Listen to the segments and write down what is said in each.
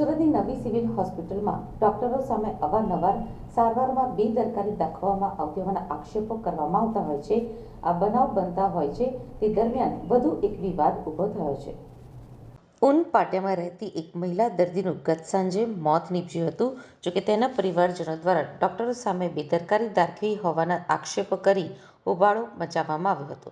સુરતની નવી સિવિલ હોસ્પિટલમાં ડોક્ટરો સામે અવારનવાર સારવારમાં બેદરકારી દાખવવામાં આવતી હોવાના આક્ષેપો કરવામાં આવતા હોય છે. આ બનાવ બનતા હોય છે. તે દરમિયાન વધુ એક વિવાદ ઊભો થયો છે. ઉન પાટિયામાં રહેતી એક મહિલા દર્દીનું ગત સાંજે મોત નીપજ્યું હતું જોકે તેના પરિવારજનો દ્વારા ડોક્ટરો સામે બેદરકારી દાખવી હોવાના આક્ષેપો કરી હોબાળો મચાવવામાં આવ્યો હતો.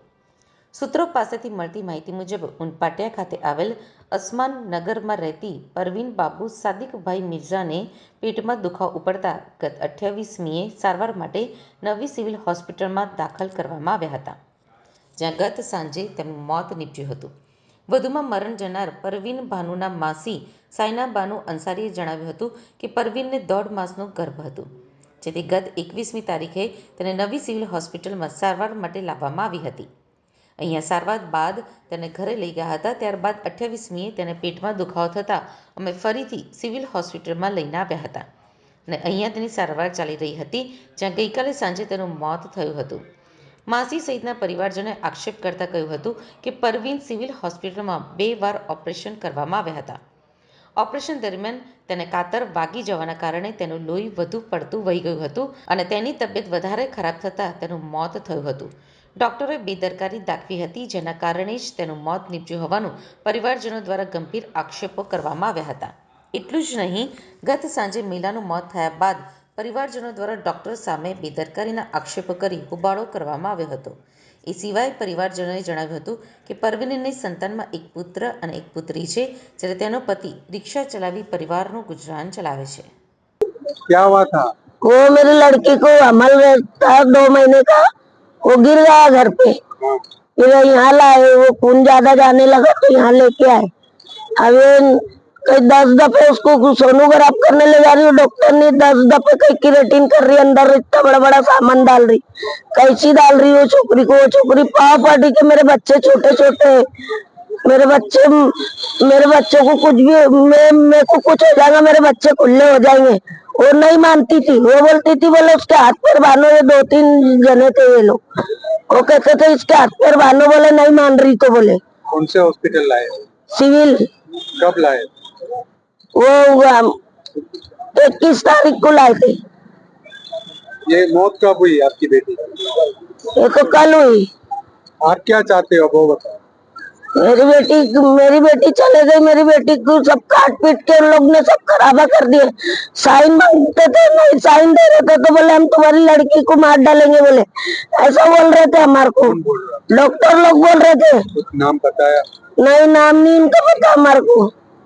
સૂત્રો પાસેથી મળતી માહિતી મુજબ ઉનપાટિયા ખાતે આવેલ અસમાન નગરમાં રહેતી પરવીન બાબુ સાદિકભાઈ મિર્ઝાને પેટમાં દુખાવો ઉપડતા ગત અઠ્યાવીસમીએ સારવાર માટે નવી સિવિલ હોસ્પિટલમાં દાખલ કરવામાં આવ્યા હતા. જ્યાં ગત સાંજે તેમનું મોત નીપજ્યું હતું. વધુમાં મરણ જનાર પરવીન ભાનુના માસી સાયના બાનુ અંસારીએ જણાવ્યું હતું કે પરવીનને દોઢ માસનું ગર્ભ હતું, જેથી ગત એકવીસમી તારીખે તેને નવી સિવિલ હોસ્પિટલમાં સારવાર માટે લાવવામાં આવી હતી. અહીંયા સારવાર બાદ તેને ઘરે લઈ ગયા હતા. ત્યારબાદ અઠ્યાવીસમીએ તેને પેટમાં દુખાવો થતાં અમે ફરીથી સિવિલ હોસ્પિટલમાં લઈને આવ્યા હતા અને અહીંયા તેની સારવાર ચાલી રહી હતી, જ્યાં ગઈકાલે સાંજે તેનું મોત થયું હતું. માસી સહિતના પરિવારજનોએ આક્ષેપ કરતા કહ્યું હતું કે પરવીન સિવિલ હોસ્પિટલમાં બે વાર ઓપરેશન કરવામાં આવ્યા હતા. ઓપરેશન દરમિયાન તેને કાતર વાગી જવાના કારણે તેનું લોહી વધુ પડતું વહી ગયું હતું અને તેની તબિયત વધારે ખરાબ થતાં તેનું મોત થયું હતું. ડોક્ટરોએ બેદરકારી દાખવી હતી જેના કારણે જ તેનું મોત નીપજ્યું હોવાનું પરિવારજનો દ્વારા ગંભીર આક્ષેપો કરવામાં આવ્યા હતા. એટલું જ નહીં ગત સાંજે મીલાનું મોત થયા બાદ પરિવારજનો દ્વારા ડૉક્ટર સામે બેદરકારીના આક્ષેપો કરી હોબાળો કરવામાં આવ્યો હતો. એ સિવાય પરિવારજનોએ જણાવ્યું હતું કે પરવીનની સંતાનમાં એક પુત્ર અને એક પુત્રી છે જ્યારે તેનો પતિ રિક્ષા ચલાવી પરિવારનું ગુજરાન ચલાવે છે. ક્યા વાત હા? વો મેરી લડકી કો અમલ રહેતા દો મહિને કા? वो गिर गया घर पे। फिर यहाँ लाए, वो खून ज़्यादा जाने लगा तो यहाँ लेके आए। अब कई दस दफे उसको सोनोग्राफ करने ले जा रही हूँ डॉक्टर ने दस दफे कई किरेटिन कर रही अंदर इतना बड़ा बड़ा सामान डाल रही। कैसी डाल रही वो छोकरी को? वो छोकरी पाव पाटी के मेरे बच्चे छोटे छोटे। मेरे बच्चे, मेरे बच्चों को कुछ भी, मैं, मेरे को कुछ हो जाएगा, मेरे बच्चे खुले हो जाएँगे। वो नहीं मानती थी। वो बोलती थी बोले उसके हाथ पैर बांधो ये दो तीन जने थे ये लोग। वो कहते थे इसके हाथ पैर बांधो बोले नहीं मान रही तो बोले। कौन से हॉस्पिटल लाए? सिविल। कब लाए? वो इक्कीस तारीख को लाए थे। ये मौत कब हुई आपकी बेटी? ये तो कल हुई। आप क्या चाहते हो वो बताओ। मेरी बेटी मेरी बेटी चले गई मेरी बेटी को सब काट पीट के उन लोग ने सब खराबा कर दिए साइन मांगते थे नहीं साइन दे रहे थे तो बोले हम तुम्हारी लड़की को मार डालेंगे बोले। ऐसा बोल रहे थे हमारे को। डॉक्टर लोग बोल रहे थे। नाम बताया? नहीं नाम नहीं इनका पता हमारे को।